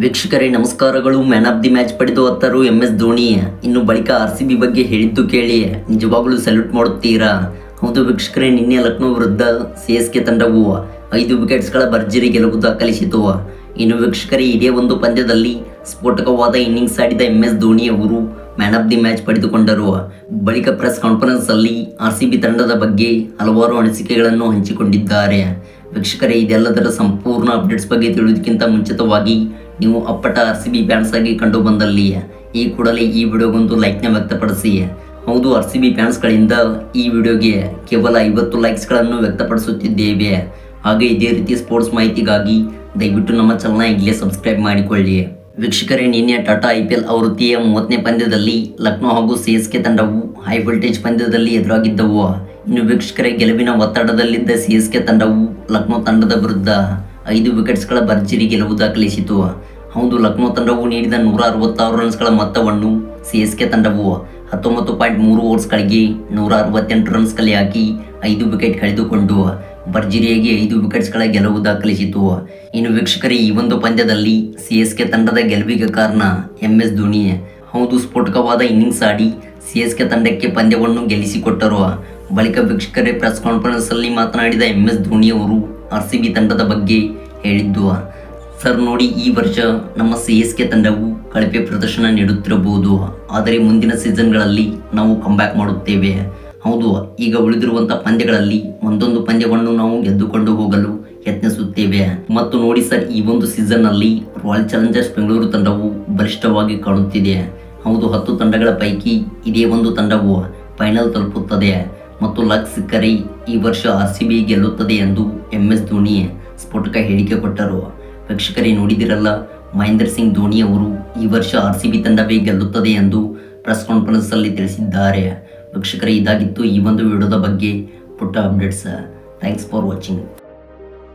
ವೀಕ್ಷಕರೇ, ನಮಸ್ಕಾರಗಳು. Man of the match ಪಡೆದು ಹತ್ತರು ಎಂ ಎಸ್ ಧೋನಿ. ಇನ್ನು ಬಳಿಕ ಆರ್ ಸಿ ಬಿ ಬಗ್ಗೆ ಹೇಳಿದ್ದು ಕೇಳಿ. ನಿಜವಾಗ್ಲೂ ಸಲ್ಯೂಟ್ ಮಾಡುತ್ತೀರಾ? ಹೌದು ವೀಕ್ಷಕರೇ, ನಿನ್ನೆ ಲಕ್ನೋ ವಿರುದ್ಧ ಸಿ ಎಸ್ ಕೆ ತಂಡವು ಐದು ವಿಕೆಟ್ಸ್ಗಳ ಭರ್ಜರಿ ಗೆಲುವು ದಾಖಲಿಸಿತು. ಇನ್ನು ವೀಕ್ಷಕರೇ, ಇದೇ ಒಂದು ಪಂದ್ಯದಲ್ಲಿ ಸ್ಫೋಟಕವಾದ ಇನ್ನಿಂಗ್ಸ್ ಆಡಿದ ಎಂ ಎಸ್ ಧೋನಿ ಅವರು ಮ್ಯಾನ್ ಆಫ್ ದಿ ಮ್ಯಾಚ್ ಪಡೆದುಕೊಂಡರು. ಬಳಿಕ ಪ್ರೆಸ್ ಕಾನ್ಫರೆನ್ಸ್ ಅಲ್ಲಿ ಆರ್ ಸಿ ಬಿ ತಂಡದ ಬಗ್ಗೆ ಹಲವಾರು ಅನಿಸಿಕೆಗಳನ್ನು ಹಂಚಿಕೊಂಡಿದ್ದಾರೆ. ವೀಕ್ಷಕರೇ, ಇದೆಲ್ಲದರ ಸಂಪೂರ್ಣ ಅಪ್ಡೇಟ್ಸ್ ಬಗ್ಗೆ ತಿಳಿಯೋದಕ್ಕಿಂತ ಮುಂಚಿತವಾಗಿ ನೀವು ಅಪ್ಪಟ ಆರ್ ಸಿ ಬಿ ಫ್ಯಾನ್ಸ್ ಆಗಿ ಕಂಡು ಬಂದಲ್ಲಿ, ಈ ಕೂಡಲೇ ಈ ವಿಡಿಯೋಗೊಂದು ಲೈಕ್ನ ವ್ಯಕ್ತಪಡಿಸಿ. ಹೌದು, ಆರ್ ಸಿ ಬಿ ಫ್ಯಾನ್ಸ್ಗಳಿಂದ ಈ ವಿಡಿಯೋಗೆ ಕೇವಲ ಐವತ್ತು ಲೈಕ್ಸ್ಗಳನ್ನು ವ್ಯಕ್ತಪಡಿಸುತ್ತಿದ್ದೇವೆ. ಹಾಗೆ ಇದೇ ರೀತಿ ಸ್ಪೋರ್ಟ್ಸ್ ಮಾಹಿತಿಗಾಗಿ ದಯವಿಟ್ಟು ನಮ್ಮ ಚಾನಲ್ನ ಈಗಲೇ ಸಬ್ಸ್ಕ್ರೈಬ್ ಮಾಡಿಕೊಳ್ಳಿ. ವೀಕ್ಷಕರೇ, ನಿನ್ನೆ ಟಾಟಾ ಐ ಪಿ ಎಲ್ ಆವೃತ್ತಿಯ ಮೂವತ್ತನೇ ಪಂದ್ಯದಲ್ಲಿ ಲಕ್ನೋ ಹಾಗೂ ಸಿ ಎಸ್ ಕೆ ತಂಡವು ಹೈ ವೋಲ್ಟೇಜ್ ಪಂದ್ಯದಲ್ಲಿ ಎದುರಾಗಿದ್ದವು. ಇನ್ನು ವೀಕ್ಷಕರೇ, ಗೆಲುವಿನ ಒತ್ತಡದಲ್ಲಿದ್ದ ಸಿ ಎಸ್ ಕೆ ತಂಡವು ಲಕ್ನೋ ತಂಡದ ವಿರುದ್ಧ ಐದು ವಿಕೆಟ್ಸ್ಗಳ ಭರ್ಜರಿ ಗೆಲುವು ದಾಖಲಿಸಿತು. ಹೌದು, ಲಕ್ನೋ ತಂಡವು ನೀಡಿದ ನೂರ ಅರವತ್ತಾರು ರನ್ಸ್ಗಳ ಮೊತ್ತವನ್ನು ಸಿ ಎಸ್ ಕೆ ತಂಡವು ಹತ್ತೊಂಬತ್ತು ಪಾಯಿಂಟ್ ಮೂರು ಓವರ್ಸ್ಗಳಿಗೆ ನೂರ ಅರವತ್ತೆಂಟು ರನ್ಸ್ ಕಲೆ ಹಾಕಿ ಐದು ವಿಕೆಟ್ ಕಳೆದುಕೊಂಡು ಭರ್ಜರಿಯಾಗಿ ಐದು ವಿಕೆಟ್ಸ್ಗಳ ಗೆಲುವು ದಾಖಲಿಸಿತು. ಇನ್ನು ವೀಕ್ಷಕರೇ, ಈ ಒಂದು ಪಂದ್ಯದಲ್ಲಿ ಸಿ ಎಸ್ ಕೆ ತಂಡದ ಗೆಲುವಿಗೆ ಕಾರಣ ಎಂ ಎಸ್ ಧೋನಿ. ಹೌದು, ಸ್ಫೋಟಕವಾದ ಇನ್ನಿಂಗ್ಸ್ ಆಡಿ ಸಿ ಎಸ್ ಕೆ ತಂಡಕ್ಕೆ ಪಂದ್ಯವನ್ನು ಗೆಲ್ಲಿಸಿಕೊಟ್ಟರು. ಬಳಿಕ ವೀಕ್ಷಕರೇ ಪ್ರೆಸ್ ಕಾನ್ಫರೆನ್ಸ್ ಅಲ್ಲಿ ಮಾತನಾಡಿದ ಎಂ ಎಸ್ ಧೋನಿ ಅವರು ಆರ್ ಸಿ ಬಿ ತಂಡದ ಬಗ್ಗೆ ಹೇಳಿದ್ದು, ಸರ್ ನೋಡಿ, ಈ ವರ್ಷ ನಮ್ಮ ಸಿ ಎಸ್ ಕೆ ತಂಡವು ಕಳಪೆ ಪ್ರದರ್ಶನ ನೀಡುತ್ತಿರಬಹುದು. ಆದರೆ ಮುಂದಿನ ಸೀಸನ್ಗಳಲ್ಲಿ ನಾವು ಕಂಬ್ಯಾಕ್ ಮಾಡುತ್ತೇವೆ. ಹೌದು, ಈಗ ಉಳಿದಿರುವಂತಹ ಪಂದ್ಯಗಳಲ್ಲಿ ಒಂದೊಂದು ಪಂದ್ಯವನ್ನು ನಾವು ಗೆದ್ದುಕೊಂಡು ಹೋಗಲು ಯತ್ನಿಸುತ್ತೇವೆ. ಮತ್ತು ನೋಡಿ ಸರ್, ಈ ಒಂದು ಸೀಸನ್ನಲ್ಲಿ ರಾಯಲ್ ಚಾಲೆಂಜರ್ಸ್ ಬೆಂಗಳೂರು ತಂಡವು ಬಲಿಷ್ಠವಾಗಿ ಕಾಣುತ್ತಿದೆ. ಹೌದು, ಹತ್ತು ತಂಡಗಳ ಪೈಕಿ ಇದೇ ಒಂದು ತಂಡವು ಫೈನಲ್ ತಲುಪುತ್ತದೆ. ಮತ್ತು ಲಕ್ಸ್ ಕರಿ ಈ ವರ್ಷ ಆರ್ ಸಿ ಬಿ ಗೆಲ್ಲುತ್ತದೆ ಎಂದು ಎಂ ಎಸ್ ಧೋನಿ ಸ್ಫೋಟಕ ಹೇಳಿಕೆ ಕೊಟ್ಟರು. ವೀಕ್ಷಕರೇ, ನೋಡಿದಿರಲ್ಲ, ಮಹೇಂದ್ರ ಸಿಂಗ್ ಧೋನಿ ಅವರು ಈ ವರ್ಷ ಆರ್ ಸಿ ಬಿ ತಂಡವೇ ಗೆಲ್ಲುತ್ತದೆ ಎಂದು ಪ್ರೆಸ್ ಕಾನ್ಫರೆನ್ಸ್ ಅಲ್ಲಿ ತಿಳಿಸಿದ್ದಾರೆ. ವೀಕ್ಷಕರೇ, ಇದಾಗಿತ್ತು ಈ ಒಂದು ವಿಡಿಯೋದ ಬಗ್ಗೆ ಪುಟ್ಟ ಅಪ್ಡೇಟ್ಸ್. Thanks for watching.